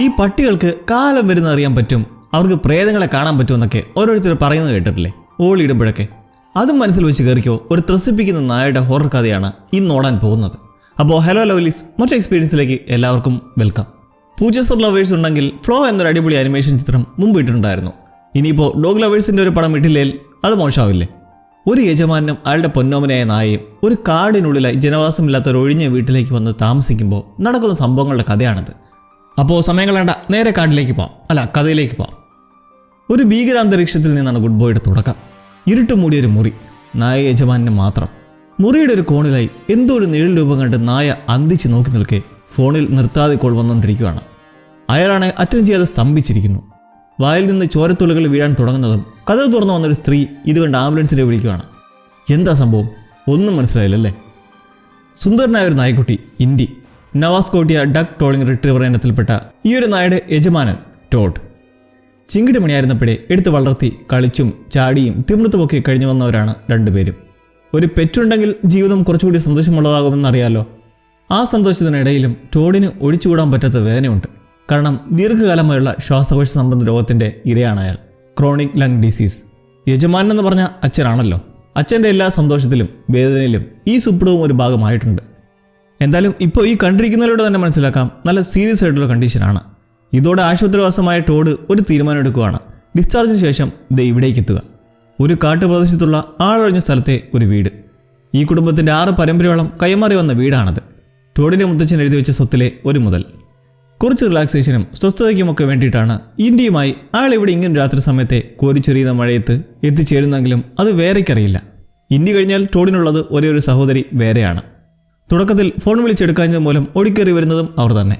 ഈ പട്ടികൾക്ക് കാലം വരുന്ന അറിയാൻ പറ്റും. അവർക്ക് പ്രേതങ്ങളെ കാണാൻ പറ്റുമെന്നൊക്കെ ഓരോരുത്തർ പറയുന്നത് കേട്ടിട്ടില്ലേ? ഓളിയിടുമ്പോഴൊക്കെ അതും മനസ്സിൽ വെച്ച് കയറിക്കോ ഒരു ത്രസിപ്പിക്കുന്ന നായയുടെ ഹൊറർ കഥയാണ് ഇന്ന് ഓടാൻ പോകുന്നത്. അപ്പോൾ ഹലോ ലവ്ലീസ് മറ്റു എക്സ്പീരിയൻസിലേക്ക് എല്ലാവർക്കും വെൽക്കം പൂജസർ ലവേഴ്സ് ഉണ്ടെങ്കിൽ ഫ്ലോ എന്നൊരു അടിപൊളി അനിമേഷൻ ചിത്രം മുമ്പ് ഇട്ടിട്ടുണ്ടായിരുന്നു. ഇനിയിപ്പോൾ ഡോഗ് ലവേഴ്സിന്റെ ഒരു പടം ഇട്ടില്ലേൽ അത് മോശമാവില്ലേ? ഒരു യജമാനും അയാളുടെ പൊന്നോമനായ നായയും ഒരു കാടിനുള്ളിലെ ജനവാസമില്ലാത്ത ഒരു ഒഴിഞ്ഞ വീട്ടിലേക്ക് വന്ന് താമസിക്കുമ്പോൾ നടക്കുന്ന സംഭവങ്ങളുടെ കഥയാണിത്. അപ്പോൾ സമയം കളയണ്ട. നേരെ കാട്ടിലേക്ക് പോവാം. അല്ല കഥയിലേക്ക് പോവാം. ഒരു ഭീകരാന്തരീക്ഷത്തിൽ നിന്നാണ് ഗുഡ് ബോയുടെ തുടക്കം. ഇരുട്ട് മൂടിയൊരു മുറി. നായ യജമാനിന് മാത്രം. മുറിയുടെ ഒരു കോണിലായി എന്തോ ഒരു നിഴൽ രൂപം കണ്ട് നായ അന്തിച്ച് നോക്കി നിൽക്കെ ഫോണിൽ നിർത്താതെ കോൾ വന്നുകൊണ്ടിരിക്കുകയാണ്. അയാളാണ് അറ്റൻഡ് ചെയ്യാതെ സ്തംഭിച്ചിരിക്കുന്നു. വായിൽ നിന്ന് ചോരത്തുള്ളികൾ വീഴാൻ തുടങ്ങുന്നതും കഥ തുറന്നു വന്നൊരു സ്ത്രീ ഇത് കണ്ട് ആംബുലൻസിനെ വിളിക്കുകയാണ്. എന്താ സംഭവം? ഒന്നും മനസ്സിലായില്ലല്ലേ? സുന്ദരനായ ഒരു നായ്ക്കുട്ടി Indie Nova Scotia duck tolling retriever ഇനത്തിൽപ്പെട്ട ഈ ഒരു നായയുടെ യജമാനൻ ടോഡ്. ചിങ്കിടി മണിയായിരുന്നപ്പോഴേ എടുത്തു വളർത്തി കളിച്ചും ചാടിയും തിമിർത്തുമൊക്കെ കഴിഞ്ഞു വന്നവരാണ് രണ്ടുപേരും. ഒരു പെറ്റുണ്ടെങ്കിൽ ജീവിതം കുറച്ചുകൂടി സന്തോഷമുള്ളതാകുമെന്നറിയാലോ? ആ സന്തോഷത്തിനിടയിലും ടോഡിന് ഒഴിച്ചുകൂടാൻ പറ്റാത്ത വേദനയുണ്ട്. കാരണം ദീർഘകാലമായുള്ള ശ്വാസകോശ സംബന്ധ രോഗത്തിന്റെ ഇരയാണ് അയാൾ. Chronic lung disease. യജമാനൻ എന്ന് പറഞ്ഞ അച്ഛനാണല്ലോ. അച്ഛന്റെ എല്ലാ സന്തോഷത്തിലും വേദനയിലും ഈ സുപ്രവും ഒരു ഭാഗമായിട്ടുണ്ട്. എന്തായാലും ഇപ്പോൾ ഈ കണ്ടിരിക്കുന്നതിലൂടെ തന്നെ മനസ്സിലാക്കാം. നല്ല സീരിയസ് ആയിട്ടുള്ള കണ്ടീഷനാണ് ഇതോടെ ആശുപത്രിവാസമായ ടോഡ് ഒരു തീരുമാനം എടുക്കുകയാണ് ഡിസ്ചാർജിന് ശേഷം ദേ ഇവിടേക്ക് എത്തുക. ഒരു കാട്ടുപ്രദേശത്തുള്ള ആളൊഴിഞ്ഞ സ്ഥലത്തെ ഒരു വീട്. ഈ കുടുംബത്തിന്റെ ആറ് പരമ്പരയോളം കൈമാറി വന്ന വീടാണത്. ടോഡിന്റെ മുത്തച്ഛൻ എഴുതി വെച്ച സ്വത്തിലെ ഒരു മുതൽ. കുറച്ച് റിലാക്സേഷനും സ്വസ്ഥതയ്ക്കുമൊക്കെ വേണ്ടിയിട്ടാണ് ഇന്ത്യയുമായി ആൾ ഇവിടെ ഇങ്ങനെ രാത്രി സമയത്തെ കോരിച്ചെറിയുന്ന മഴയത്ത് എത്തിച്ചേരുന്നെങ്കിലും അത് വേറെക്കറിയില്ല. ഇന്ത്യ കഴിഞ്ഞാൽ ടോഡിനുള്ളത് ഒരേ ഒരു സഹോദരി വേറെയാണ്. തുടക്കത്തിൽ ഫോൺ വിളിച്ചെടുക്കാഞ്ഞത് മൂലം ഓടിക്കേറി വരുന്നതും അവർ തന്നെ.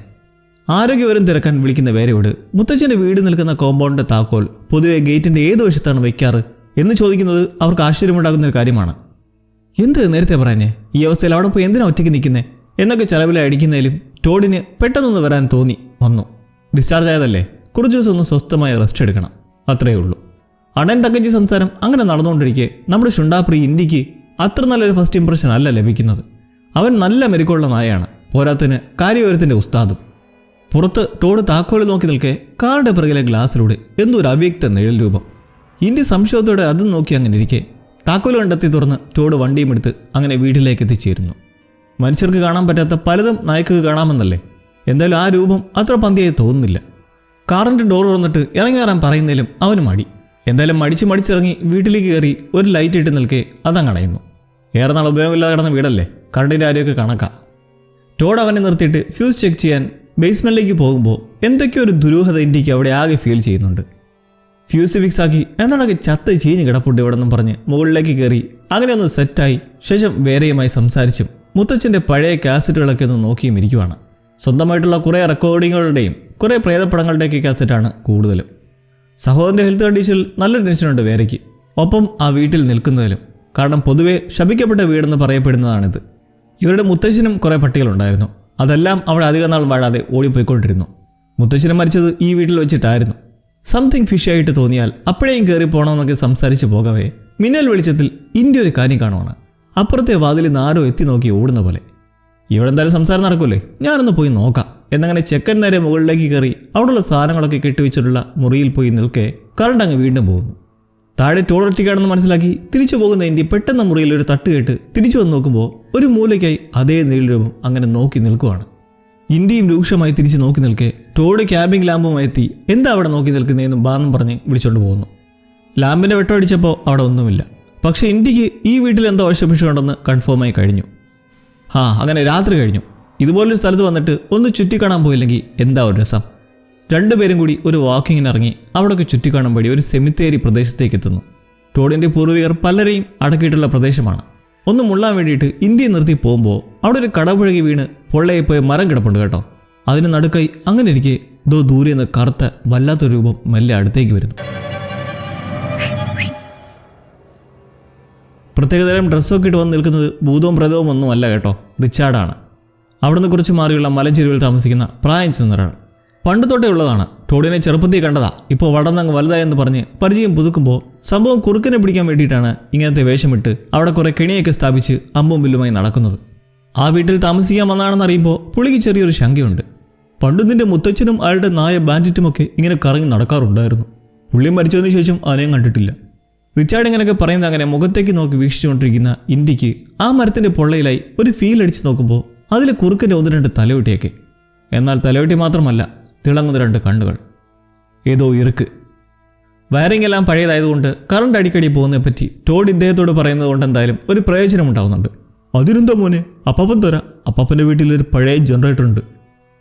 ആരോഗ്യവരം തിരക്കാൻ വിളിക്കുന്ന വേരയോട് മുത്തച്ഛന്റെ വീട് നിൽക്കുന്ന കോമ്പൗണ്ടിന്റെ താക്കോൽ പൊതുവെ ഗേറ്റിന്റെ ഏത് വശത്താണ് വയ്ക്കാറ്? എന്ന് ചോദിക്കുന്നത് അവർക്ക് ആശ്ചര്യമുണ്ടാകുന്ന ഒരു കാര്യമാണ്. എന്ത് നേരത്തെ പറഞ്ഞേ? ഈ അവസ്ഥയിൽ അവിടെ പോയി എന്തിനാ ഒറ്റയ്ക്ക് നിൽക്കുന്നേ? എന്നൊക്കെ ചെലവിലെ അടിക്കുന്നതിലും ടോഡിന് പെട്ടെന്നൊന്ന് വരാൻ തോന്നി വന്നു. ഡിസ്ചാർജ് ആയതല്ലേ? കുറച്ച് ദിവസം ഒന്ന് സ്വസ്ഥമായി റെസ്റ്റ് എടുക്കണം. അത്രയേ ഉള്ളൂ. അടൻ തക്കഞ്ചി സംസാരം അങ്ങനെ നടന്നുകൊണ്ടിരിക്കെ നമ്മുടെ ഷുണ്ടാപ്രി ഇന്ത്യയ്ക്ക് അത്ര നല്ലൊരു ഫസ്റ്റ് ഇംപ്രഷൻ അല്ല ലഭിക്കുന്നത്. അവൻ നല്ല മെരുക്കുള്ള നായയാണ്. പോരാത്തിന് കാര്യവരത്തിന്റെ ഉസ്താദും. പുറത്ത് ടോഡ് താക്കോളിൽ നോക്കി നിൽക്കെ കാറിന്റെ പിറകിലെ ഗ്ലാസ്സിലൂടെ എന്തൊരു അവ്യക്ത നിഴൽ രൂപം. ഇന്ത്യ സംശയത്തോടെ അതും നോക്കി അങ്ങനെ ഇരിക്കെ താക്കോൽ കണ്ടെത്തി തുറന്ന് ടോഡ് വണ്ടിയും എടുത്ത് അങ്ങനെ വീട്ടിലേക്ക് എത്തിച്ചേരുന്നു. മനുഷ്യർക്ക് കാണാൻ പറ്റാത്ത പലതും നായ്ക്ക് കാണാമെന്നല്ലേ? എന്തായാലും ആ രൂപം അത്ര പന്തിയായി തോന്നുന്നില്ല. കാറിന്റെ ഡോർ തുറന്നിട്ട് ഇറങ്ങിയാറാൻ പറയുന്നതിലും അവന് മടി. എന്തായാലും മടിച്ച് മടിച്ചിറങ്ങി വീട്ടിലേക്ക് കയറി ഒരു ലൈറ്റ് ഇട്ട് നിൽക്കെ അതങ്ങടയുന്നു ഏറെ നാൾ ഉപയോഗമില്ലാതെ കിടന്ന വീടല്ലേ? കറണ്ടിന്റെ കാര്യമൊക്കെ കണക്കാം. ടോഡ് അവനെ നിർത്തിയിട്ട് ഫ്യൂസ് ചെക്ക് ചെയ്യാൻ ബേസ്മെന്റിലേക്ക് പോകുമ്പോൾ എന്തൊക്കെയോ ഒരു ദുരൂഹത ഇന്ത്യയ്ക്ക് അവിടെ ആകെ ഫീൽ ചെയ്യുന്നുണ്ട്. ഫ്യൂസ് ഫിക്സ് ആക്കി എന്നാണൊക്കെ ചത്ത് ചീഞ്ഞ് കിടപ്പുണ്ട് ഇവിടെ നിന്നും പറഞ്ഞ് മുകളിലേക്ക് കയറി അങ്ങനെ ഒന്ന് സെറ്റായി ശേഷം വേറെയുമായി സംസാരിച്ചും മുത്തച്ഛന്റെ പഴയ കാസറ്റുകളൊക്കെ ഒന്ന് നോക്കിയും ഇരിക്കുവാണ്. സ്വന്തമായിട്ടുള്ള കുറേ റെക്കോർഡിങ്ങുകളുടെയും കുറേ പ്രേതപ്പടങ്ങളുടെയൊക്കെ കാസറ്റാണ് കൂടുതലും. സഹോദരന്റെ ഹെൽത്ത് കണ്ടീഷനിൽ നല്ല ടെൻഷനുണ്ട് വേരയ്ക്ക് ഒപ്പം ആ വീട്ടിൽ നിൽക്കുന്നതിലും. കാരണം പൊതുവേ ശപിക്കപ്പെട്ട വീടെന്ന് പറയപ്പെടുന്നതാണിത്. ഇവരുടെ മുത്തശ്ശനും കുറേ പട്ടികളുണ്ടായിരുന്നു. അതെല്ലാം അവിടെ അധികം നാൾ വാഴാതെ ഓടിപ്പോയിക്കൊണ്ടിരുന്നു. മുത്തശ്ശനും മരിച്ചത് ഈ വീട്ടിൽ വെച്ചിട്ടായിരുന്നു. സംതിങ് ഫിഷ് ആയിട്ട് തോന്നിയാൽ അപ്പോഴേയും കയറി പോകണമെന്നൊക്കെ സംസാരിച്ച് പോകവേ മിന്നൽ വെളിച്ചത്തിൽ ഇന്ത്യ ഒരു കാര്യം കാണുവാണ്. അപ്പുറത്തെ വാതിൽ നാരോ എത്തി നോക്കി ഓടുന്ന പോലെ. ഇവിടെ എന്തായാലും സംസാരം നടക്കൂലേ? ഞാനൊന്ന് പോയി നോക്കാം. എന്നങ്ങനെ ചെക്കൻ നേരെ മുകളിലേക്ക് കയറി അവിടെയുള്ള സാധനങ്ങളൊക്കെ കെട്ടിവെച്ചിട്ടുള്ള മുറിയിൽ പോയി നിൽക്കെ കറണ്ട് അങ്ങ് വീണ്ടും പോകുന്നു. താഴെ ടോളറ്റിക്കാണെന്ന് മനസ്സിലാക്കി തിരിച്ചു പോകുന്ന ഇന്ത്യ പെട്ടെന്ന് മുറിയിൽ ഒരു തട്ട് കേട്ട് തിരിച്ചു വന്ന് നോക്കുമ്പോൾ ഒരു മൂലയ്ക്കായി അതേ നീലരൂപം അങ്ങനെ നോക്കി നിൽക്കുവാണ്. ഇന്ത്യയും രൂക്ഷമായി തിരിച്ചു നോക്കി നിൽക്കെ ടോഡ് ക്യാബിങ് ലാമ്പുമായി എത്തി എന്താ അവിടെ നോക്കി നിൽക്കുന്നതെന്നും ബാന്നും പറഞ്ഞ് വിളിച്ചോണ്ട് പോകുന്നു. ലാമ്പിന്റെ വെട്ടമടിച്ചപ്പോൾ അവിടെ ഒന്നുമില്ല. പക്ഷെ ഇന്ത്യയ്ക്ക് ഈ വീട്ടിൽ എന്തോ ആവശ്യപ്പെട്ടുണ്ടെന്ന് കൺഫേമായി കഴിഞ്ഞു. ആ അങ്ങനെ രാത്രി കഴിഞ്ഞു. ഇതുപോലൊരു സ്ഥലത്ത് വന്നിട്ട് ഒന്ന് ചുറ്റിക്കാണാൻ പോയില്ലെങ്കിൽ എന്താ ഒരു രസം? രണ്ടുപേരും കൂടി ഒരു വാക്കിങ്ങിനിറങ്ങി അവിടെയൊക്കെ ചുറ്റിക്കാണും വഴി ഒരു സെമിത്തേരി പ്രദേശത്തേക്ക് എത്തുന്നു. ടോഡിന്റെ പൂർവികർ പലരെയും അടക്കിയിട്ടുള്ള പ്രദേശമാണ്. ഒന്ന് മുള്ളാൻ വേണ്ടിയിട്ട് ഇന്ത്യ നിർത്തി പോകുമ്പോൾ അവിടെ ഒരു കടപുഴകി വീണ് പൊള്ളയെ പോയ മരം കിടപ്പുണ്ട് കേട്ടോ. അതിന് നടുക്കായി അങ്ങനെ ഇരിക്കെ ദോ ദൂരെ നിന്ന് കറുത്ത വല്ലാത്തൊരു രൂപം മെല്ലെ അടുത്തേക്ക് വരുന്നു. പ്രത്യേകതരം ഡ്രസ്സൊക്കെ ഇട്ട് വന്ന് നിൽക്കുന്നത് ഭൂതവും പ്രതവും ഒന്നും അല്ല കേട്ടോ. റിച്ചാർഡാണ്. അവിടുന്ന് കുറച്ച് മാറിയുള്ള മലഞ്ചെരുവിൽ താമസിക്കുന്ന പ്രായം ചെന്നൊരാൾ. പണ്ട് തൊട്ടേ ഉള്ളതാണ്. ടോഡിനെ ചെറുപ്പത്തിൽ കണ്ടതാ. ഇപ്പോൾ വളർന്നങ്ങ് വലുതായെന്ന് പറഞ്ഞ് പരിചയം പുതുക്കുമ്പോൾ സംഭവം കുറുക്കിനെ പിടിക്കാൻ വേണ്ടിയിട്ടാണ് ഇങ്ങനത്തെ വേഷമിട്ട് അവിടെ കുറെ കെണിയൊക്കെ സ്ഥാപിച്ച് അമ്പും വില്ലുമായി നടക്കുന്നത്. ആ വീട്ടിൽ താമസിക്കാൻ വന്നാണെന്ന് അറിയുമ്പോൾ പുള്ളിക്ക് ചെറിയൊരു ശങ്കയുണ്ട്. പണ്ട് നിന്റെ മുത്തച്ഛനും അയാളുടെ നായ ബാൻഡിറ്റുമൊക്കെ ഇങ്ങനെ കറങ്ങി നടക്കാറുണ്ടായിരുന്നു. പുള്ളി മരിച്ചതിന് ശേഷം ആനയും കണ്ടിട്ടില്ല. റിച്ചാർഡ് ഇങ്ങനെയൊക്കെ പറയുന്നത് അങ്ങനെ മുഖത്തേക്ക് നോക്കി വീക്ഷിച്ചുകൊണ്ടിരിക്കുന്ന ഇന്ത്യയ്ക്ക് ആ മരത്തിന്റെ പൊള്ളയിലായി ഒരു ഫീൽ അടിച്ച് നോക്കുമ്പോൾ അതിൽ കുറുക്കന്റെ ഒന്ന് രണ്ട് തലവെട്ടിയൊക്കെ. എന്നാൽ തലവെട്ടി മാത്രമല്ല തിളങ്ങുന്ന രണ്ട് കണ്ണുകൾ. ഏതോ ഇറുക്ക്. വയറിംഗ് എല്ലാം പഴയതായതുകൊണ്ട് കറണ്ട് അടിക്കടി പോകുന്നതിനെ പറ്റി ടോഡ് ഇദ്ദേഹത്തോട് പറയുന്നത് കൊണ്ട് എന്തായാലും ഒരു പ്രയോജനം ഉണ്ടാകുന്നുണ്ട് അതിനെന്താ മോനെ? അപ്പാപ്പൻ തരാം. അപ്പാപ്പന്റെ വീട്ടിലൊരു പഴയ ജനറേറ്റർ ഉണ്ട്.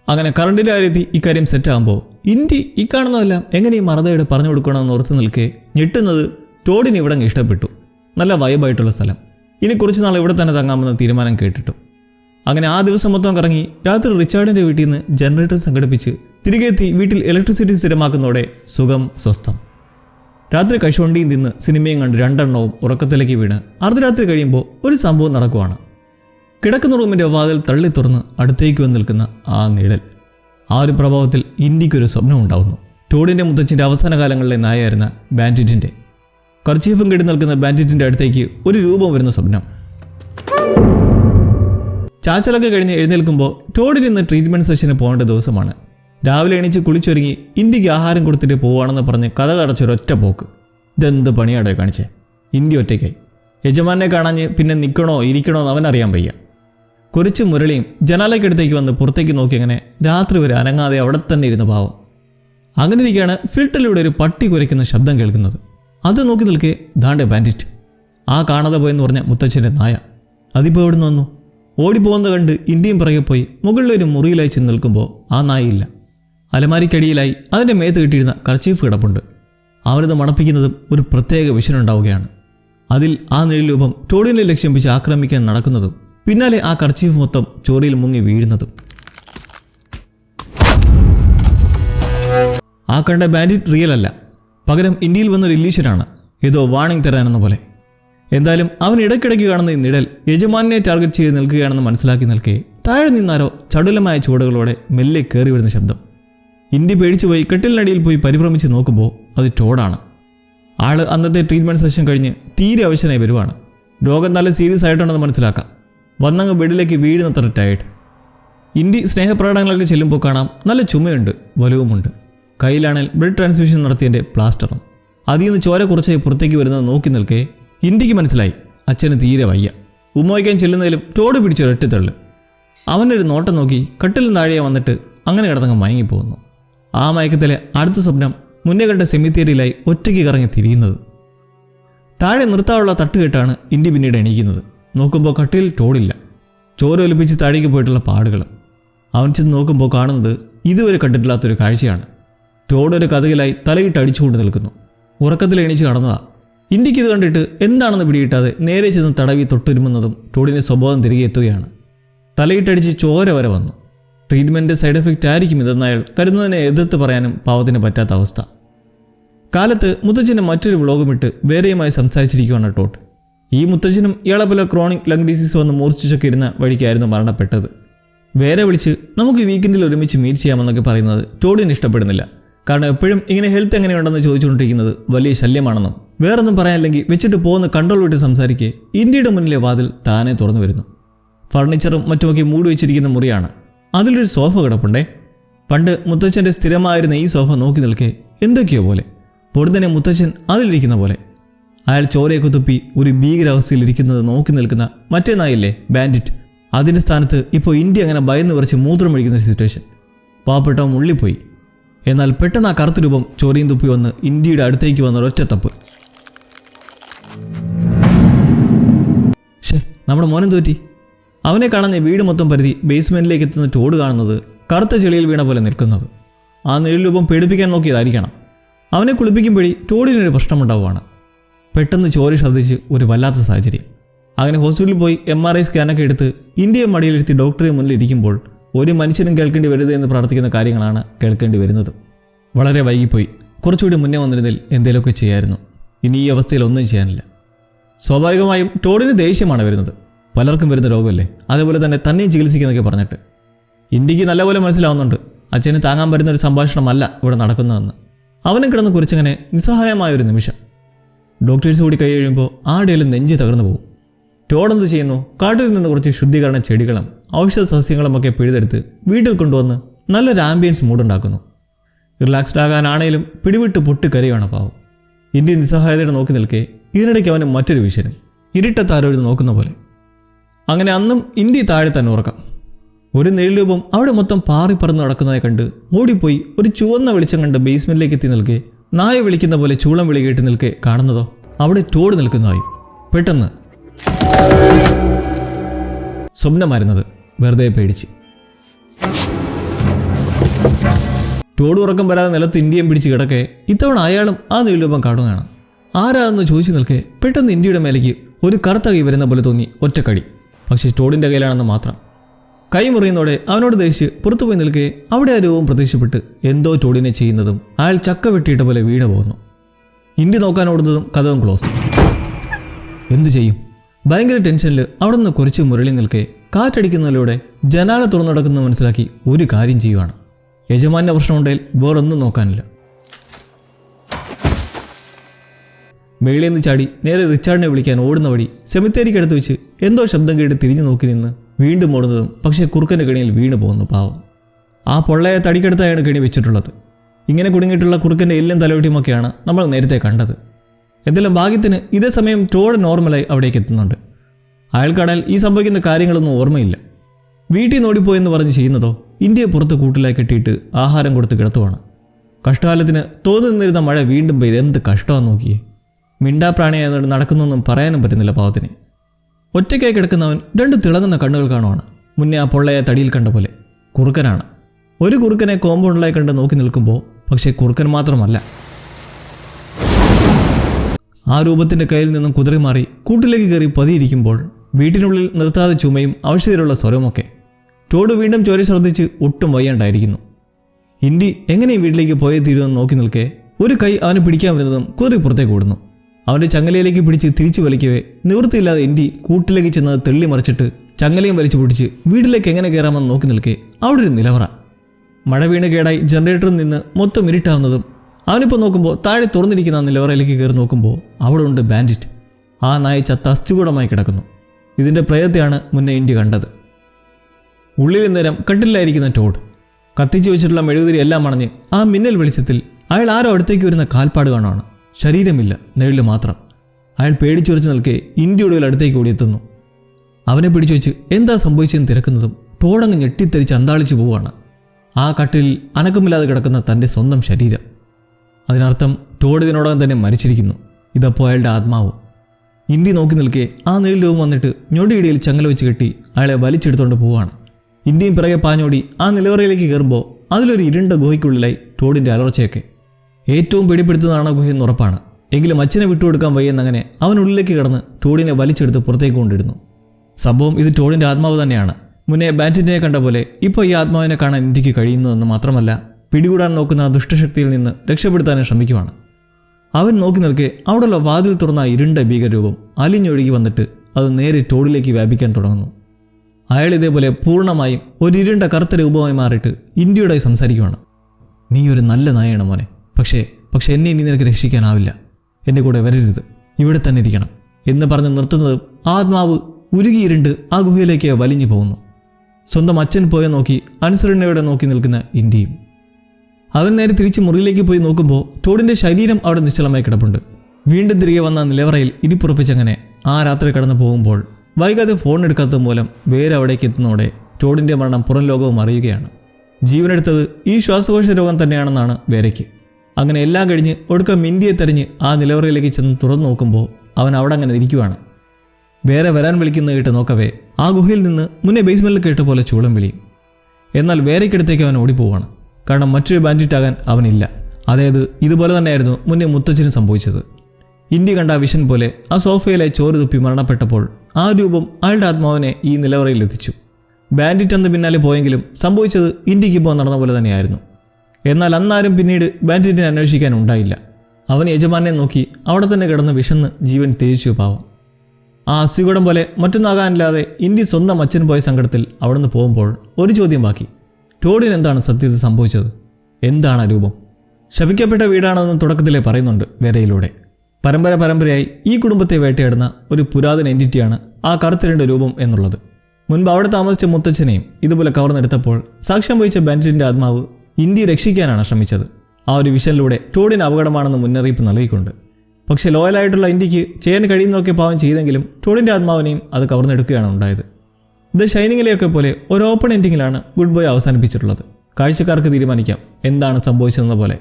അങ്ങനെ കറണ്ടിന്റെ കാര്യത്തിൽ ഇക്കാര്യം സെറ്റാകുമ്പോൾ ഇന്ത്യ ഈ കാണുന്നതെല്ലാം എങ്ങനെ ഈ മറതയോട് പറഞ്ഞു കൊടുക്കണമെന്ന് ഓർത്ത് നിൽക്കെ ഞെട്ടുന്നത് ടോഡിന് ഇവിടെ ഇഷ്ടപ്പെട്ടു. നല്ല വൈബായിട്ടുള്ള സ്ഥലം. ഇനി കുറച്ച് നാൾ ഇവിടെ തന്നെ തങ്ങാമെന്ന തീരുമാനം കേട്ടിട്ടു. അങ്ങനെ ആ ദിവസം മൊത്തം കറങ്ങി രാത്രി റിച്ചാർഡിന്റെ വീട്ടിൽ നിന്ന് ജനറേറ്റർ സംഘടിപ്പിച്ച് തിരികെ എത്തി വീട്ടിൽ ഇലക്ട്രിസിറ്റി സ്ഥിരമാക്കുന്നതോടെ സുഖം സ്വസ്ഥം. രാത്രി കശുവണ്ടിയും നിന്ന് സിനിമയും കണ്ട് രണ്ടെണ്ണവും ഉറക്കത്തിലേക്ക് വീണ് അർദ്ധരാത്രി കഴിയുമ്പോൾ ഒരു സംഭവം നടക്കുവാണ്. കിടക്കുന്ന റൂമിന്റെ വാതിൽ തള്ളി തുറന്ന് അടുത്തേക്ക് വന്ന് നിൽക്കുന്ന ആ നിഴൽ. ആ ഒരു പ്രഭാവത്തിൽ ഇന്ത്യക്കൊരു സ്വപ്നം ഉണ്ടാവുന്നു. ടോഡിന്റെ മുത്തച്ഛന്റെ അവസാന കാലങ്ങളിലെ നായായിരുന്ന ബാൻഡിറ്റിന്റെ കർച്ചീഫും കെട്ടി നിൽക്കുന്ന ബാൻഡിറ്റിന്റെ അടുത്തേക്ക് ഒരു രൂപം വരുന്ന സ്വപ്നം. ചാച്ചലൊക്കെ കഴിഞ്ഞ് എഴുന്നേൽക്കുമ്പോൾ ടോഡിൽ നിന്ന് ട്രീറ്റ്മെന്റ് സെഷന് പോകേണ്ട ദിവസമാണ്. രാവിലെ എണീച്ച് കുളിച്ചൊരുങ്ങി ഇന്ത്യയ്ക്ക് ആഹാരം കൊടുത്തിട്ട് പോവാണെന്ന് പറഞ്ഞ് കഥ കടച്ചൊരൊറ്റ പോക്ക്. ഇതെന്ത് പണിയാടോ കാണിച്ചേ? ഇന്ത്യ ഒറ്റയ്ക്കായി. യജമാനെ കാണാഞ്ഞ് പിന്നെ നിൽക്കണോ ഇരിക്കണോ എന്ന് അവനറിയാൻ വയ്യ. കുറച്ച് മുരളിയും ജനാലയ്ക്കടുത്തേക്ക് വന്ന് പുറത്തേക്ക് നോക്കി അങ്ങനെ രാത്രി വരെ അനങ്ങാതെ അവിടെ തന്നെ ഇരുന്ന ഭാവം അങ്ങനെ ഇരിക്കുകയാണ് ഫിൽട്ടറിലൂടെ ഒരു പട്ടി കുരയ്ക്കുന്ന ശബ്ദം കേൾക്കുന്നത്. അത് നോക്കി നിൽക്കേ ദാണ്ടെ ബാൻഡിറ്റ് ആ കാണാതെ പോയെന്ന് പറഞ്ഞ മുത്തച്ഛന്റെ നായ. അതിപ്പോൾ എവിടെ നിന്ന് വന്നു? ഓടിപ്പോകുന്നത് കണ്ട് ഇന്ത്യയും പിറകെ പോയി മുകളിലൊരു മുറിയിലായി ചെന്ന് നിൽക്കുമ്പോൾ ആ നായയില്ല അലമാരിക്കടിയിലായി അതിന്റെ മേത്ത് കിട്ടിയിരുന്ന കർച്ചീഫ് കിടപ്പുണ്ട്. അവരത് മണപ്പിക്കുന്നതും ഒരു പ്രത്യേക വിഷനുണ്ടാവുകയാണ്. അതിൽ ആ നിഴലൂപം ടോഡിനെ ലക്ഷ്യം വെച്ച് ആക്രമിക്കാൻ നടക്കുന്നതും പിന്നാലെ ആ കർച്ചീഫ് മൊത്തം ചോറിയിൽ മുങ്ങി വീഴുന്നതും. ആ കണ്ട ബാൻഡിറ്റ് റിയൽ അല്ല. പകരം ഇന്ത്യയിൽ വന്നൊരു ഇല്ലീഷനാണ് ഏതോ വാണിംഗ് തരാനെന്ന പോലെ. എന്തായാലും അവൻ ഇടയ്ക്കിടയ്ക്ക് കാണുന്ന ഈ നിഴൽ യജമാനെ ടാർഗറ്റ് ചെയ്ത് നിൽക്കുകയാണെന്ന് മനസ്സിലാക്കി നിൽക്കേ താഴെ നിന്നാരോ ചടുലമായ ചുവടുകളോടെ മെല്ലെ കയറി വരുന്ന ശബ്ദം. ഇന്ത്യ പേടിച്ചുപോയി കെട്ടിലിനടിയിൽ പോയി പരിഭ്രമിച്ച് നോക്കുമ്പോൾ അത് ടോഡാണ്. ആൾ അന്നത്തെ ട്രീറ്റ്മെന്റ് സെഷൻ കഴിഞ്ഞ് തീരെ ആവശ്യമായി വരുവാണ്. രോഗം നല്ല സീരിയസ് ആയിട്ടുണ്ടെന്ന് മനസ്സിലാക്കാം. വന്നങ്ങ് ബെഡിലേക്ക് വീഴുന്നത്ര ടയർഡ് ഇന്ത്യ സ്നേഹപ്രകടനങ്ങളൊക്കെ ചെല്ലുമ്പോൾ കാണാം നല്ല ചുമയുണ്ട് വലുവുമുണ്ട്. കയ്യിലാണെങ്കിൽ ബ്ലഡ് ട്രാൻസ്മിഷൻ നടത്തിയതിന്റെ പ്ലാസ്റ്ററും അതിൽ നിന്ന് ചോര കുറച്ചായി പുറത്തേക്ക് വരുന്നത് നോക്കി നിൽക്കേ ഇന്ത്യയ്ക്ക് മനസ്സിലായി അച്ഛന് തീരെ വയ്യ. ഉമ്മയ്ക്കാൻ ചെല്ലുന്നതിലും ടോട് പിടിച്ചൊരു ഒറ്റത്തള്ളു തള്ളു. അവനൊരു നോട്ടം നോക്കി കട്ടിൽ താഴെ വന്നിട്ട് അങ്ങനെ കിടന്നങ്ങ് മയങ്ങിപ്പോകുന്നു. ആ മയക്കത്തിലെ അടുത്ത സ്വപ്നം മുന്നേ സെമിത്തേരിയിലായി ഒറ്റയ്ക്ക് കറങ്ങി തിരിയുന്നത്. താഴെ നിർത്താനുള്ള തട്ടുകെട്ടാണ് ഇന്ത്യ പിന്നീട് എണീക്കുന്നത്. നോക്കുമ്പോൾ കട്ടിൽ ടോടില്ല ചോര ഒലിപ്പിച്ച് താഴേക്ക് പോയിട്ടുള്ള പാടുകൾ അവൻ ചെന്ന് നോക്കുമ്പോൾ കാണുന്നത് ഇതുവരെ കണ്ടിട്ടില്ലാത്തൊരു കാഴ്ചയാണ്. ടോഡൊരു കഥകിലായി തലയിട്ട് അടിച്ചുകൊണ്ട് നിൽക്കുന്നു. ഉറക്കത്തിൽ എണീച്ച് കടന്നതാ ഇന്ത്യയ്ക്ക് ഇത് കണ്ടിട്ട് എന്താണെന്ന് പിടികിട്ടാതെ നേരെ ചെന്ന് തടവി തൊട്ടുരുമുന്നതും ടോഡിന്റെ സ്വഭാവം തിരികെ എത്തുകയാണ്. തലയിട്ടടിച്ച് ചോര വരെ വന്നു. ട്രീറ്റ്മെന്റ് സൈഡ് എഫക്റ്റ് ആയിരിക്കും ഇതെന്ന് അയാൾ കരുതുന്നതിനെ എതിർത്ത് പറയാനും പാവത്തിന് പറ്റാത്ത അവസ്ഥ. കാലത്ത് മുത്തച്ഛന് മറ്റൊരു വ്ളോഗുമിട്ട് വേറെയുമായി സംസാരിച്ചിരിക്കുകയാണ് ടോട്ട്. ഈ മുത്തച്ഛനും ഇയാളെ പോലെ ക്രോണിക് ലങ് ഡിസീസ് വന്ന് മൂർച്ഛിച്ചൊക്കെ ഇരുന്ന വഴിക്കായിരുന്നു മരണപ്പെട്ടത്. വേറെ വിളിച്ച് നമുക്ക് വീക്കെൻഡിൽ ഒരുമിച്ച് മീറ്റ് ചെയ്യാമെന്നൊക്കെ പറയുന്നത് ടോഡിന് ഇഷ്ടപ്പെടുന്നില്ല. കാരണം എപ്പോഴും ഇങ്ങനെ ഹെൽത്ത് എങ്ങനെയുണ്ടെന്ന് ചോദിച്ചുകൊണ്ടിരിക്കുന്നത് വലിയ ശല്യമാണെന്നും വേറൊന്നും പറയാനില്ലെങ്കിൽ വെച്ചിട്ട് പോകുന്ന കൺട്രോൾ വിട്ട് സംസാരിക്കെ ഇന്ത്യയുടെ മുന്നിലെ വാതിൽ താനെ തുറന്നു വരുന്നു. ഫർണിച്ചറും മറ്റുമൊക്കെ മൂടി വെച്ചിരിക്കുന്ന മുറിയാണ്. അതിലൊരു സോഫ കിടപ്പുണ്ടേ. പണ്ട് മുത്തച്ഛന്റെ സ്ഥിരമായിരുന്ന ഈ സോഫ നോക്കി നിൽക്കെ എന്തൊക്കെയോ പോലെ. പൊടുന്നനെ മുത്തച്ഛൻ അതിലിരിക്കുന്ന പോലെ. അയാൾ ചോരയൊക്കെ തുപ്പി ഒരു ഭീകരാവസ്ഥയിലിരിക്കുന്നത് നോക്കി നിൽക്കുന്ന മറ്റേ നായില്ലേ ബാൻഡിറ്റ്. അതിന്റെ സ്ഥാനത്ത് ഇപ്പോൾ ഇന്ത്യ അങ്ങനെ ഭയന്ന് വിറച്ച് ഒരു സിറ്റുവേഷൻ പാവപ്പെട്ടവൻ ഉള്ളിപ്പോയി എന്നാൽ പെട്ടെന്ന് ആ കറുത്ത രൂപം ചോരയും തുപ്പി വന്ന് ഇന്ത്യയുടെ അടുത്തേക്ക് വന്ന ഒരൊറ്റ തപ്പ്. ഷേ നമ്മുടെ മോനം തോറ്റി അവനെ കാണുന്ന വീട് മൊത്തം പരിധി ബേസ്മെന്റിലേക്ക് എത്തുന്ന ടോഡ് കാണുന്നത് കറുത്ത ചെളിയിൽ വീണ പോലെ നിൽക്കുന്നത്. ആ നിഴൽരൂപം പേടിപ്പിക്കാൻ നോക്കിയതായിരിക്കണം. അവനെ കുളിപ്പിക്കുമ്പോഴേ ടോടിനൊരു പ്രശ്നമുണ്ടാവുകയാണ്. പെട്ടെന്ന് ചോര ശ്രദ്ധിച്ച് ഒരു വല്ലാത്ത സാഹചര്യം. അങ്ങനെ ഹോസ്പിറ്റലിൽ പോയി എം ആർ ഐ സ്കാനൊക്കെ എടുത്ത് ഇന്ത്യ മടിയിലിരുത്തി ഡോക്ടറെ മുന്നിൽ ഇരിക്കുമ്പോൾ ഒരു മനുഷ്യനും കേൾക്കേണ്ടി വരരുത് എന്ന് പ്രാർത്ഥിക്കുന്ന കാര്യങ്ങളാണ് കേൾക്കേണ്ടി വരുന്നത്. വളരെ വൈകിപ്പോയി. കുറച്ചുകൂടി മുന്നേ വന്നിരുന്നതിൽ എന്തെങ്കിലുമൊക്കെ ചെയ്യായിരുന്നു. ഇനി ഈ അവസ്ഥയിൽ ഒന്നും ചെയ്യാനില്ല. സ്വാഭാവികമായും ടോഡിന് ദേഷ്യമാണ് വരുന്നത്. പലർക്കും വരുന്ന രോഗമല്ലേ? അതേപോലെ തന്നെ തന്നെയും ചികിത്സിക്കുന്നൊക്കെ പറഞ്ഞിട്ട്. ഇന്ത്യയ്ക്ക് നല്ലപോലെ മനസ്സിലാവുന്നുണ്ട്. അച്ഛന് താങ്ങാൻ പറ്റുന്ന ഒരു സംഭാഷണമല്ല ഇവിടെ നടക്കുന്നതെന്ന്. അവനും കിടന്ന് കുറിച്ചങ്ങനെ നിസ്സഹായമായ ഒരു നിമിഷം. ഡോക്ടേഴ്സ് കൂടി കൈ കഴിയുമ്പോൾ ആടെയെല്ലാം നെഞ്ച് തകർന്നു പോകും. ടോടെന്ത് ചെയ്യുന്നു? കാട്ടിൽ നിന്ന് കുറച്ച് ശുദ്ധീകരണ ചെടികളും ഔഷധ സസ്യങ്ങളും ഒക്കെ പിഴുതെടുത്ത് വീട്ടിൽ കൊണ്ടുവന്ന് നല്ലൊരു ആംബിയൻസ് മൂടുണ്ടാക്കുന്നു. റിലാക്സ്ഡ് ആകാനാണേലും പിടിവിട്ട് പൊട്ടിക്കരയാണ് പാവം. ഇന്ത്യൻ നിസ്സഹായതയുടെ നോക്കി നിൽക്കെ ഇതിനിടയ്ക്ക് അവന് മറ്റൊരു വിഷയം ഇരുട്ടത്താരോട് നോക്കുന്ന പോലെ. അങ്ങനെ അന്നും ഇന്ത്യ താഴെ തന്നെ ഉറക്കം. ഒരു നെഴിലൂപം അവിടെ മൊത്തം പാറി പറന്ന് നടക്കുന്നതായി കണ്ട് ഓടിപ്പോയി ഒരു ചുവന്ന വെളിച്ചം കണ്ട് ബേസ്മെന്റിലേക്ക് എത്തി നിൽക്കെ. നായ വിളിക്കുന്ന പോലെ ചൂളം വിളി കേട്ട് നിൽക്കെ കാണുന്നതോ അവിടെ ടോട് നിൽക്കുന്നതായി. പെട്ടെന്ന് സ്വപ്നമായിരുന്നത് വെറുതെ പേടിച്ച്. ടോട് ഉറക്കം വരാതെ നിലത്ത് ഇന്ത്യയും പിടിച്ച് കിടക്കെ ഇത്തവണ അയാളും ആ നെഴിലൂപം കാണുകയാണ് ആരാന്ന് ചോദിച്ചു നിൽക്കെ പെട്ടെന്ന് ഇന്ത്യയുടെ മേലേക്ക് ഒരു കറുത്ത കൈ വരുന്ന പോലെ തോന്നി ഒറ്റക്കടി. പക്ഷേ ടോഡിന്റെ കയ്യിലാണെന്ന് മാത്രം. കൈ മുറിയുന്നതോടെ അവനോട് ദേഷ്യ പുറത്തുപോയി നിൽക്കെ അവിടെ ആ രൂപം പ്രത്യക്ഷപ്പെട്ട് എന്തോ ടോഡിനെ ചെയ്യുന്നതും അയാൾ ചക്ക വെട്ടിയിട്ട പോലെ വീണു പോകുന്നു ഇന്ത്യ നോക്കാൻ ഓടുന്നതും കഥവും ക്ലോസ്. എന്തു ചെയ്യും? ഭയങ്കര ടെൻഷനിൽ അവിടെ നിന്ന് കുറച്ച് മുരളി നിൽക്കെ കാറ്റടിക്കുന്നതിലൂടെ ജനാല തുറന്നു നടക്കുന്നത് മനസ്സിലാക്കി ഒരു കാര്യം ചെയ്യുവാണ്. യജമാന്റെ പ്രശ്നമുണ്ടെങ്കിൽ വേറൊന്നും നോക്കാനില്ല. മേളിൽ നിന്ന് ചാടി നേരെ റിച്ചാർഡിനെ വിളിക്കാൻ ഓടുന്ന വഴി സെമിത്തേരിക്കടുത്ത് വെച്ച് എന്തോ ശബ്ദം കേട്ട് തിരിഞ്ഞു നോക്കി നിന്ന് വീണ്ടും ഓടുന്നതും പക്ഷേ കുറുക്കന്റെ കെണിയിൽ വീണു പോകുന്നു പാവം. ആ പൊള്ളയെ തടിക്കെടുത്തായാണ് കെണി വെച്ചിട്ടുള്ളത്. ഇങ്ങനെ കുടുങ്ങിയിട്ടുള്ള കുറുക്കന്റെ എല്ലും തലവെട്ടിയുമൊക്കെയാണ് നമ്മൾ നേരത്തെ കണ്ടത്. എന്തെല്ലാം ഭാഗ്യത്തിന് ഇതേ സമയം ടോഡ് നോർമലായി അവിടേക്ക് എത്തുന്നുണ്ട്. അയാൾക്കാണാൽ ഈ സംഭവിക്കുന്ന കാര്യങ്ങളൊന്നും ഓർമ്മയില്ല. വീട്ടിൽ നിന്ന് ഓടിപ്പോയെന്ന് പറഞ്ഞ് ചെയ്യുന്നതോ ഇന്ത്യയെ പുറത്ത് കൂട്ടിലായി കെട്ടിയിട്ട് ആഹാരം കൊടുത്ത് കിടത്തുവാണ്. കഷ്ടകാലത്തിന് തോന്നുന്നിരുന്ന മഴ വീണ്ടും പെയ്ത് എന്ത് കഷ്ടമാണെന്ന് നോക്കിയേ. മിണ്ടാപ്രാണിയായതുകൊണ്ട് നടക്കുന്നൊന്നും പറയാനും പറ്റുന്നില്ല പാവത്തിന്. ഒറ്റയ്ക്കായി കിടക്കുന്നവൻ രണ്ട് തിളങ്ങുന്ന കണ്ണുകൾ കാണുവാണ്. മുന്നേ ആ പൊള്ളയെ തടിയിൽ കണ്ട പോലെ. കുറുക്കനാണ്. ഒരു കുറുക്കനെ കോമ്പൗണ്ടിലായി കണ്ട് നോക്കി നിൽക്കുമ്പോൾ പക്ഷേ കുറുക്കൻ മാത്രമല്ല. ആ രൂപത്തിന്റെ കയ്യിൽ നിന്നും കുതിറി മാറി കൂട്ടിലേക്ക് കയറി പതിയിരിക്കുമ്പോൾ വീട്ടിനുള്ളിൽ നിർത്താതെ ചുമയും ആവശ്യത്തിലുള്ള സ്വരമൊക്കെ ടോഡ് വീണ്ടും ചോര ശ്രദ്ധിച്ച് ഒട്ടും വയ്യാണ്ടായിരിക്കുന്നു. ഇന്ത്യ എങ്ങനെ ഈ വീട്ടിലേക്ക് പോയേ തീരുമെന്ന് നോക്കി നിൽക്കെ ഒരു കൈ അവന് പിടിക്കാൻ വരുന്നതും കുതിറി പുറത്തേക്ക് ഓടുന്നു. അവന്റെ ചങ്ങലയിലേക്ക് പിടിച്ച് തിരിച്ചു വലിക്കവേ. നിവൃത്തിയില്ലാതെ എൻഡി കൂട്ടിലേക്ക് ചെന്ന് തെള്ളി മറിച്ചിട്ട് ചങ്ങലയും വലിച്ചു പൊടിച്ച് വീട്ടിലേക്ക് എങ്ങനെ കയറാമെന്ന് നോക്കി നിൽക്കേ. അവിടെ ഒരു നിലവറ. മഴ വീണ് കേടായി ജനറേറ്ററിൽ നിന്ന് മൊത്തം ഇരുട്ടാവുന്നതും അവനിപ്പോൾ നോക്കുമ്പോൾ താഴെ തുറന്നിരിക്കുന്ന നിലവറയിലേക്ക് കയറി നോക്കുമ്പോൾ അവിടെ ഉണ്ട് ബാൻഡിറ്റ് ആ നായ ചത്ത അസ്ഥികൂടമായി കിടക്കുന്നു. ഇതിന്റെ പ്രയത്തെയാണ് മുന്നേ ഇന്ത്യ കണ്ടത്. ഉള്ളിൽ നേരം കട്ടിലായിരിക്കുന്ന ടോഡ്. കത്തിച്ചു വെച്ചിട്ടുള്ള മെഴുകുതിരി എല്ലാം അണഞ്ഞ് ആ മിന്നൽ വെളിച്ചത്തിൽ അയാൾ ആരോ അടുത്തേക്ക് വരുന്ന കാൽപ്പാട് കാണുവാണ്. ശരീരമില്ല നെഴിൽ മാത്രം. അയാൾ പേടിച്ചുറച്ച് നിൽക്കെ ഇന്ത്യയുടെ അടുത്തേക്ക് ഓടിയെത്തുന്നു അവനെ പിടിച്ചു വെച്ച് എന്താ സംഭവിച്ചെന്ന് തിരക്കുന്നതും ടോടങ്ങ് ഞെട്ടിത്തെറിച്ച് അന്താളിച്ചു പോവുകയാണ്. ആ കട്ടിൽ അനക്കമില്ലാതെ കിടക്കുന്ന തന്റെ സ്വന്തം ശരീരം. അതിനർത്ഥം ടോഡ് ഇതിനോടകം തന്നെ മരിച്ചിരിക്കുന്നു. ഇതപ്പോൾ അയാളുടെ ആത്മാവ്. ഇന്ത്യ നോക്കി നിൽക്കെ ആ നീളിലവും വന്നിട്ട് ഞൊടിയിടയിൽ ചങ്ങല വെച്ച് കെട്ടി അയാളെ വലിച്ചെടുത്തുകൊണ്ട് പോവുകയാണ്. ഇന്ത്യയും പിറകെ പാഞ്ഞോടി ആ നിലവറയിലേക്ക് കയറുമ്പോൾ അതിലൊരു ഇരുണ്ട ഗുഹയ്ക്കുള്ളിലായി ടോഡിന്റെ അലർച്ചയൊക്കെ. ഏറ്റവും പിടിപ്പെടുത്തുന്നതാണ് ഗുഹയെന്ന് ഉറപ്പാണ്. എങ്കിലും അച്ഛനെ വിട്ടുകൊടുക്കാൻ വയ്യെന്നങ്ങനെ അവനുള്ളിലേക്ക് കടന്ന് ടോഡിനെ വലിച്ചെടുത്ത് പുറത്തേക്ക് കൊണ്ടിരുന്നു സംഭവം ഇത് ടോഡിന്റെ ആത്മാവ് തന്നെയാണ്. മുന്നേ ബാന്റിനെ കണ്ട പോലെ ഇപ്പോൾ ഈ ആത്മാവിനെ കാണാൻ ഇന്ത്യയ്ക്ക് കഴിയുന്നതെന്ന് മാത്രമല്ല പിടികൂടാൻ നോക്കുന്ന ദുഷ്ടശക്തിയിൽ നിന്ന് രക്ഷപ്പെടുത്താനും ശ്രമിക്കുവാണ്. അവൻ നോക്കി നിൽക്കെ അവിടെയുള്ള വാതിൽ തുറന്ന ഇരുണ്ട ഭീകരരൂപം അലിഞ്ഞൊഴുകി വന്നിട്ട് അത് നേരെ ടോഡിലേക്ക് വ്യാപിക്കാൻ തുടങ്ങുന്നു. അയാൾ ഇതേപോലെ പൂർണമായും ഒരു ഇരുണ്ട കറുത്ത രൂപമായി മാറിയിട്ട് ഇന്ത്യയോടായി സംസാരിക്കുവാണ്. നീ ഒരു നല്ല നായാണ് മോനെ. പക്ഷേ പക്ഷേ എന്നെ ഇനി നിനക്ക് രക്ഷിക്കാനാവില്ല. എന്റെ കൂടെ വരരുത്. ഇവിടെ തന്നെ ഇരിക്കണം. എന്ന് പറഞ്ഞ് നിർത്തുന്നത് ആത്മാവ് ഉരുകിയിരുണ്ട് ആ ഗുഹയിലേക്ക് വലിഞ്ഞു പോകുന്നു. സ്വന്തം അച്ഛൻ പോയ നോക്കി അനുസരണയോടെ നോക്കി നിൽക്കുന്ന ഇന്ത്യയും. അവൻ നേരെ തിരിച്ച് മുറിയിലേക്ക് പോയി നോക്കുമ്പോൾ ടോഡിന്റെ ശരീരം അവിടെ നിശ്ചലമായി കിടപ്പുണ്ട്. വീണ്ടും തിരികെ വന്ന നിലവറയിൽ ഇരിപ്പുറപ്പിച്ചങ്ങനെ ആ രാത്രി കടന്നു പോകുമ്പോൾ വൈകാതെ ഫോൺ എടുക്കാത്തത് മൂലം വേറെ അവിടേക്ക് എത്തുന്നതോടെ ടോഡിന്റെ മരണം പുറം ലോകവും അറിയുകയാണ്. ജീവനെടുത്തത് ഈ ശ്വാസകോശ രോഗം തന്നെയാണെന്നാണ് വേരയ്ക്ക്. അങ്ങനെ എല്ലാം കഴിഞ്ഞ് ഒടുക്കം മിന്തിയെ തെരഞ്ഞ് ആ നിലവറയിലേക്ക് ചെന്ന് തുറന്നു നോക്കുമ്പോൾ അവൻ അവിടെ അങ്ങനെ ഇരിക്കുവാണ്. വേറെ വരാൻ വിളിക്കുന്നത് കേട്ട് നോക്കവേ ആ ഗുഹയിൽ നിന്ന് മുന്നേ ബേസ്മെന്റിൽ കേട്ട പോലെ ചൂളം വിളിയും എന്നാൽ വേറെക്കിടത്തേക്ക് അവൻ ഓടിപ്പോവാണ്. കാരണം മറ്റൊരു ബാൻഡിറ്റ് ആകാൻ അവനില്ല. അതായത് ഇതുപോലെ തന്നെയായിരുന്നു മുന്നേ മുത്തച്ഛന് സംഭവിച്ചത്. ഇന്ത്യ കണ്ട വിഷൻ പോലെ ആ സോഫയിലെ ചോറ് തുപ്പി മരണപ്പെട്ടപ്പോൾ ആ രൂപം അയാളുടെ ആത്മാവിനെ ഈ നിലവറയിൽ എത്തിച്ചു. ബാൻഡിറ്റ് അന്ന് പിന്നാലെ പോയെങ്കിലും സംഭവിച്ചത് ഇന്ത്യയ്ക്ക് ഇപ്പോൾ നടന്ന പോലെ തന്നെയായിരുന്നു. എന്നാൽ അന്നാരും പിന്നീട് ബാൻഡിറ്റിനെ അന്വേഷിക്കാൻ ഉണ്ടായില്ല. അവൻ യജമാനെ നോക്കി അവിടെ തന്നെ കിടന്ന് വിശന്ന് ജീവൻ തിരിച്ചു പാവം. ആ അസ്വികുടം പോലെ മറ്റൊന്നാകാനില്ലാതെ ഇന്ത്യ സ്വന്തം അച്ഛൻ പോയ സങ്കടത്തിൽ അവിടുന്ന് പോകുമ്പോൾ ഒരു ചോദ്യം ബാക്കി. ടോഡിന് എന്താണ് സത്യത്തിൽ സംഭവിച്ചത്? എന്താണ് രൂപം? ശപിക്കപ്പെട്ട വീടാണെന്ന് തുടക്കത്തിലേ പറയുന്നുണ്ട് വേരയിലൂടെ പരമ്പര പരമ്പരയായി ഈ കുടുംബത്തെ വേട്ടയാടുന്ന ഒരു പുരാതന എന്റിറ്റിയാണ് ആ കറുത്തിരണ്ട രൂപം എന്നുള്ളത്. മുൻപ് അവിടെ താമസിച്ച മുത്തച്ഛനെയും ഇതുപോലെ കവർന്നെടുത്തപ്പോൾ സാക്ഷ്യം വഹിച്ച ബാൻഡിറ്റിന്റെ ആത്മാവ് ഇന്ത്യയെ രക്ഷിക്കാനാണ് ശ്രമിച്ചത്. ആ ഒരു വിഷനിലൂടെ ടോഡിന് അപകടമാണെന്ന് മുന്നറിയിപ്പ് നൽകിക്കൊണ്ട്. പക്ഷേ ലോയലായിട്ടുള്ള ഇന്ത്യയ്ക്ക് ചെയ്യാൻ കഴിയുന്നതൊക്കെ പാവം ചെയ്തെങ്കിലും ടോഡിന്റെ ആത്മാവിനെയും അത് കവർന്നെടുക്കുകയാണ് ഉണ്ടായത്. ദ ഷൈനിങ്ങിലെയൊക്കെ പോലെ ഒരു ഓപ്പൺ എൻഡിങ്ങിലാണ് ഗുഡ് ബോയ് അവസാനിപ്പിച്ചിട്ടുള്ളത്. കാഴ്ചക്കാർക്ക് തീരുമാനിക്കാം എന്താണ് സംഭവിച്ചതെന്ന പോലെ.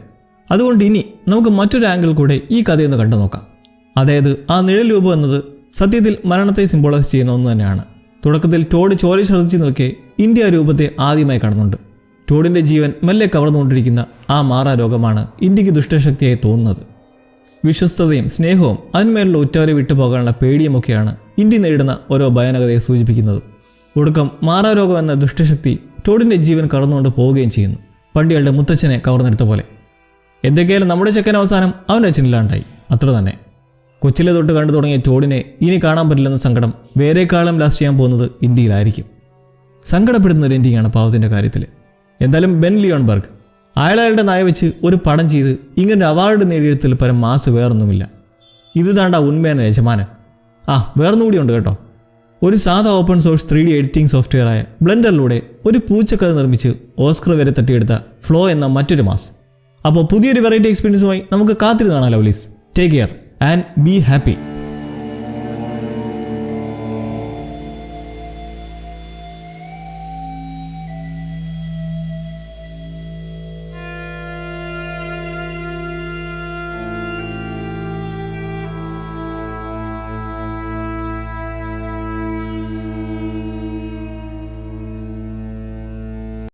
അതുകൊണ്ട് ഇനി നമുക്ക് മറ്റൊരു ആംഗിൾ കൂടെ ഈ കഥയൊന്ന് കണ്ടു നോക്കാം. അതായത് ആ നിഴൽ രൂപം എന്നത് സത്യത്തിൽ മരണത്തെ സിംബോളൈസ് ചെയ്യുന്ന ഒന്ന് തന്നെയാണ്. തുടക്കത്തിൽ ടോഡ് ചോര ശ്രദ്ധിച്ചു നിൽക്കെ ഇന്ത്യ രൂപത്തെ ആദ്യമായി കാണുന്നുണ്ട്. ടോഡിന്റെ ജീവൻ മെല്ലെ കവർന്നുകൊണ്ടിരിക്കുന്ന ആ മാറാ രോഗമാണ് ഇന്ത്യയ്ക്ക് ദുഷ്ടശക്തിയായി തോന്നുന്നത്. വിശ്വസ്തതയും സ്നേഹവും അതിന്മേലുള്ള ഉറ്റവരെ വിട്ടുപോകാനുള്ള പേടിയുമൊക്കെയാണ് ഇന്ത്യ നേരിടുന്ന ഓരോ ഭയാനകതയെ സൂചിപ്പിക്കുന്നത്. ഒടുക്കം മാറാരോഗം എന്ന ദുഷ്ടശക്തി ടോഡിന്റെ ജീവൻ കടന്നുകൊണ്ട് പോവുകയും ചെയ്യുന്നു. പണ്ടികളുടെ മുത്തച്ഛനെ കവർന്നെടുത്ത പോലെ. എന്തൊക്കെയാലും നമ്മുടെ ചെക്കൻ അവസാനം അവന്റെ അച്ഛനില്ലാണ്ടായി അത്ര തന്നെ. കൊച്ചിലെ തൊട്ട് കണ്ടു തുടങ്ങിയ ടോഡിനെ ഇനി കാണാൻ പറ്റില്ലെന്ന സങ്കടം വേറെക്കാളും ലാസ്റ്റ് ചെയ്യാൻ പോകുന്നത് ഇന്ത്യയിലായിരിക്കും. സങ്കടപ്പെടുന്ന ഒരു എൻഡിങ്ങാണ് പാവത്തിന്റെ കാര്യത്തിൽ എന്തായാലും ബെൻ ലിയോൺബർഗ് അയാളയാളുടെ നയ വെച്ച് ഒരു പടം ചെയ്ത് ഇങ്ങനെ അവാർഡ് നേടിയെടുത്തിൽ പരം മാസ് വേറൊന്നുമില്ല. ഇത് താണ്ട ഉന്മേന യജമാനൻ. ആ വേറൊന്നും ഉണ്ട് കേട്ടോ. ഒരു സാധാ open source three D editing സോഫ്റ്റ്വെയറായ ബ്ലെൻഡറിലൂടെ ഒരു പൂച്ചക്കഥ നിർമ്മിച്ച് ഓസ്കർ വരെ തട്ടിയെടുത്ത ഫ്ലോ എന്ന മറ്റൊരു മാസ്. അപ്പോൾ പുതിയൊരു വെറൈറ്റി എക്സ്പീരിയൻസുമായി നമുക്ക് കാത്തിരുന്നാണ് lovelies take care and be happy